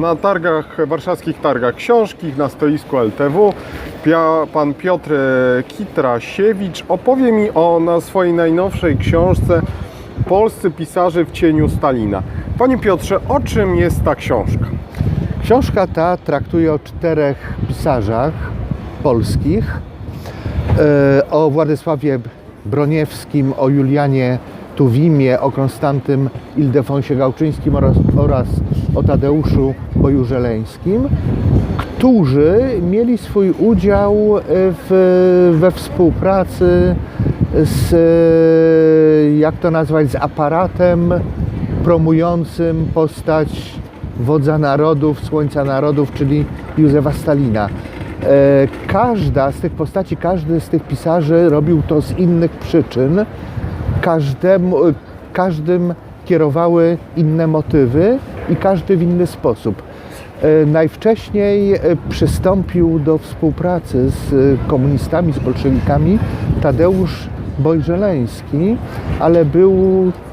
na targach, warszawskich targach książki na stoisku LTW. Pan Piotr Kitrasiewicz opowie mi o na swojej najnowszej książce Polscy pisarze w cieniu Stalina. Panie Piotrze, o czym jest ta książka? Książka ta traktuje o czterech pisarzach polskich. E, O Władysławie Broniewskim, o Julianie Tuwimie, o Konstantym Ildefonsie Gałczyńskim oraz, oraz o Tadeuszu Bojużeleńskim, którzy mieli swój udział w, we współpracy z, jak to nazwać, z aparatem promującym postać wodza narodów, słońca narodów, czyli Józefa Stalina. E, Każda z tych postaci, każdy z tych pisarzy robił to z innych przyczyn. Każdemu, każdym kierowały inne motywy i każdy w inny sposób. E, Najwcześniej e, przystąpił do współpracy z e, komunistami, z bolszewikami Tadeusz Bojżeleński, ale był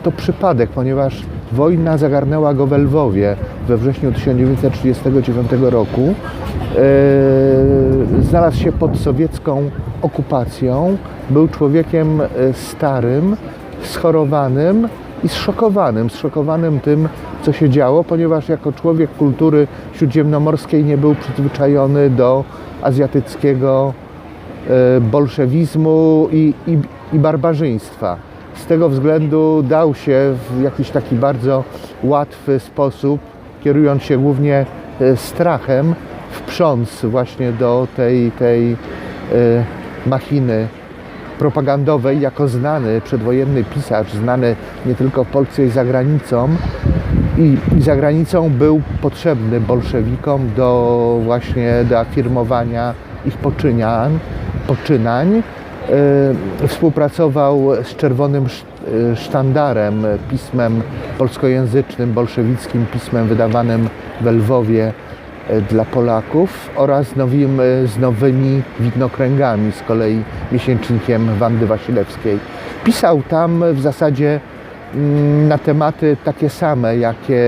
to przypadek, ponieważ wojna zagarnęła go we Lwowie we wrześniu 1939 roku. Znalazł się pod sowiecką okupacją. Był człowiekiem starym, schorowanym i zszokowanym. Zszokowanym tym, co się działo, ponieważ jako człowiek kultury śródziemnomorskiej nie był przyzwyczajony do azjatyckiego e, bolszewizmu i, i, i barbarzyństwa. Z tego względu dał się w jakiś taki bardzo łatwy sposób, kierując się głównie e, strachem, wprząc właśnie do tej, tej e, machiny propagandowej jako znany przedwojenny pisarz, znany nie tylko w Polsce i za granicą. I, za granicą był potrzebny bolszewikom do właśnie do afirmowania ich poczynań. poczynań. E, Współpracował z Czerwonym e, Sztandarem, pismem polskojęzycznym, bolszewickim pismem wydawanym we Lwowie dla Polaków oraz nowym, e, z nowymi widnokręgami, z kolei miesięcznikiem Wandy Wasilewskiej. Pisał tam w zasadzie mm, na tematy takie same, jakie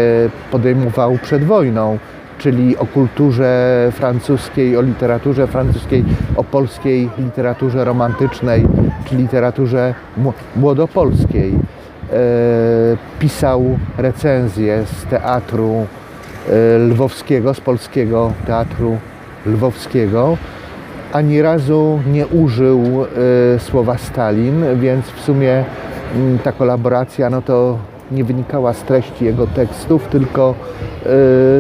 podejmował przed wojną, czyli o kulturze francuskiej, o literaturze francuskiej, o polskiej literaturze romantycznej, czy literaturze mł- młodopolskiej. E, pisał recenzje z teatru e, lwowskiego, z polskiego teatru lwowskiego. Ani razu nie użył e, słowa Stalin, więc w sumie mm, ta kolaboracja no to nie wynikała z treści jego tekstów, tylko e,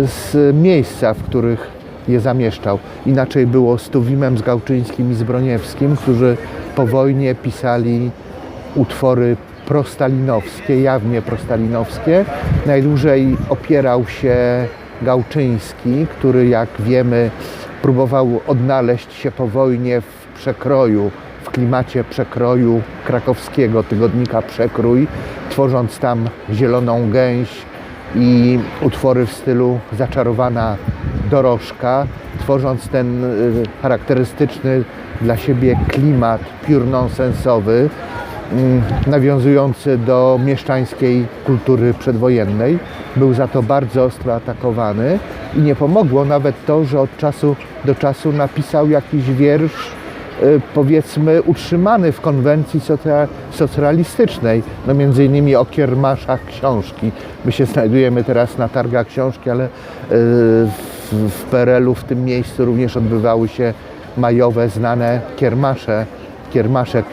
z miejsca, w których je zamieszczał. Inaczej było z Tuwimem, z Gałczyńskim i z Broniewskim, którzy po wojnie pisali utwory prostalinowskie, jawnie prostalinowskie. Najdłużej opierał się Gałczyński, który jak wiemy próbował odnaleźć się po wojnie w przekroju, w klimacie przekroju krakowskiego tygodnika Przekrój, tworząc tam Zieloną Gęś i utwory w stylu Zaczarowana dorożka, tworząc ten y, charakterystyczny dla siebie klimat piór nonsensowy, mm, nawiązujący do mieszczańskiej kultury przedwojennej. Był za to bardzo ostro atakowany i nie pomogło nawet to, że od czasu do czasu napisał jakiś wiersz, y, powiedzmy utrzymany w konwencji socja- socrealistycznej, no między innymi o kiermaszach książki. My się znajdujemy teraz na targach książki, ale y, w, PRL-u w tym miejscu również odbywały się majowe, znane kiermasze, kiermasze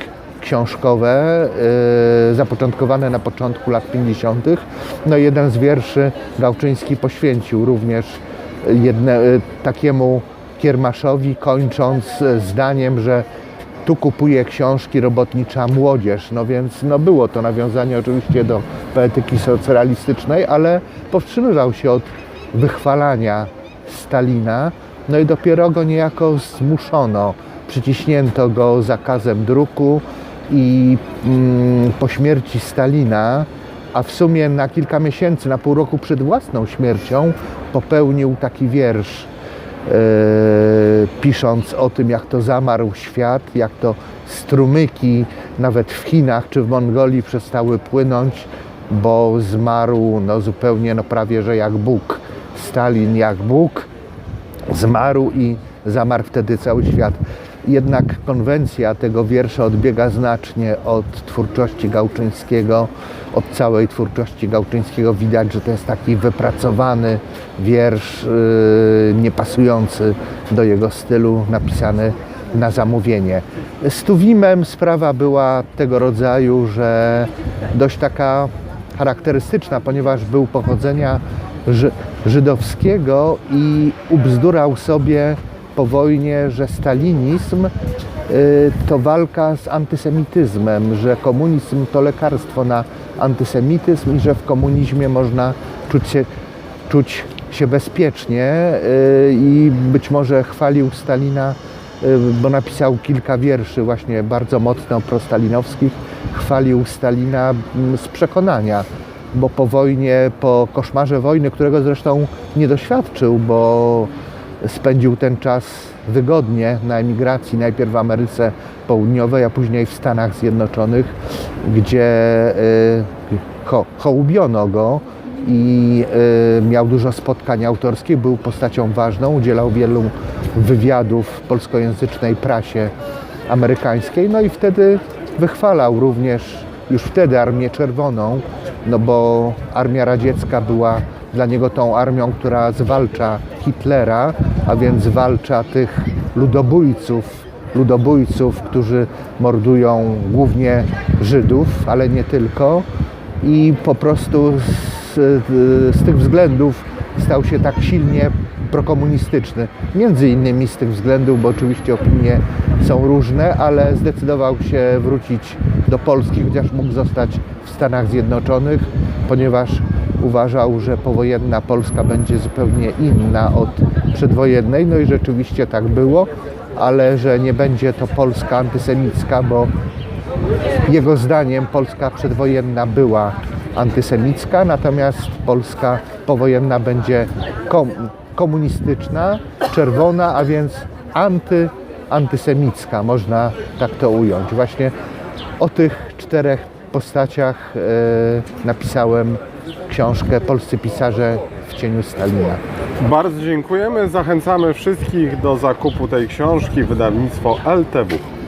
książkowe, y, zapoczątkowane na początku lat 50. No jeden z wierszy Gałczyński poświęcił również jedne, y, takiemu kiermaszowi, kończąc y, zdaniem, że tu kupuje książki robotnicza młodzież. No więc no było to nawiązanie oczywiście do poetyki socrealistycznej, ale powstrzymywał się od wychwalania Stalina. No i dopiero go niejako zmuszono, przyciśnięto go zakazem druku i mm, po śmierci Stalina, a w sumie na kilka miesięcy, na pół roku przed własną śmiercią, popełnił taki wiersz e, pisząc o tym, jak to zamarł świat, jak to strumyki nawet w Chinach czy w Mongolii przestały płynąć, bo zmarł no, zupełnie, no prawie że jak Bóg Stalin jak Bóg, zmarł i zamarł wtedy cały świat. Jednak konwencja tego wiersza odbiega znacznie od twórczości Gałczyńskiego, od całej twórczości Gałczyńskiego. Widać, że to jest taki wypracowany wiersz, yy, niepasujący do jego stylu, napisany na zamówienie. Z Tuwimem sprawa była tego rodzaju, że dość taka charakterystyczna, ponieważ był pochodzenia ży- żydowskiego i ubzdurał sobie po wojnie, że stalinizm y, to walka z antysemityzmem, że komunizm to lekarstwo na antysemityzm i że w komunizmie można czuć się, czuć się bezpiecznie y, i być może chwalił Stalina, y, bo napisał kilka wierszy właśnie bardzo mocno prostalinowskich, chwalił Stalina mm, z przekonania, bo po wojnie, po koszmarze wojny, którego zresztą nie doświadczył, bo spędził ten czas wygodnie na emigracji, najpierw w Ameryce Południowej, a później w Stanach Zjednoczonych, gdzie y, ho, go i y, miał dużo spotkań autorskich, był postacią ważną, udzielał wielu wywiadów w polskojęzycznej prasie amerykańskiej, no i wtedy wychwalał również już wtedy Armię Czerwoną, no bo Armia Radziecka była dla niego tą armią, która zwalcza Hitlera, a więc zwalcza tych ludobójców, ludobójców, którzy mordują głównie Żydów, ale nie tylko. I po prostu z, z tych względów stał się tak silnie prokomunistyczny. Między innymi z tych względów, bo oczywiście opinie są różne, ale zdecydował się wrócić do Polski, chociaż mógł zostać w Stanach Zjednoczonych, ponieważ uważał, że powojenna Polska będzie zupełnie inna od przedwojennej. No i rzeczywiście tak było, ale że nie będzie to Polska antysemicka, bo jego zdaniem Polska przedwojenna była antysemicka, natomiast Polska powojenna będzie kom, komunistyczna, czerwona, a więc anty, antysemicka, można tak to ująć. Właśnie o tych czterech postaciach e, napisałem książkę Polscy pisarze w cieniu Stalina. Bardzo dziękujemy. Zachęcamy wszystkich do zakupu tej książki. Wydawnictwo LTW.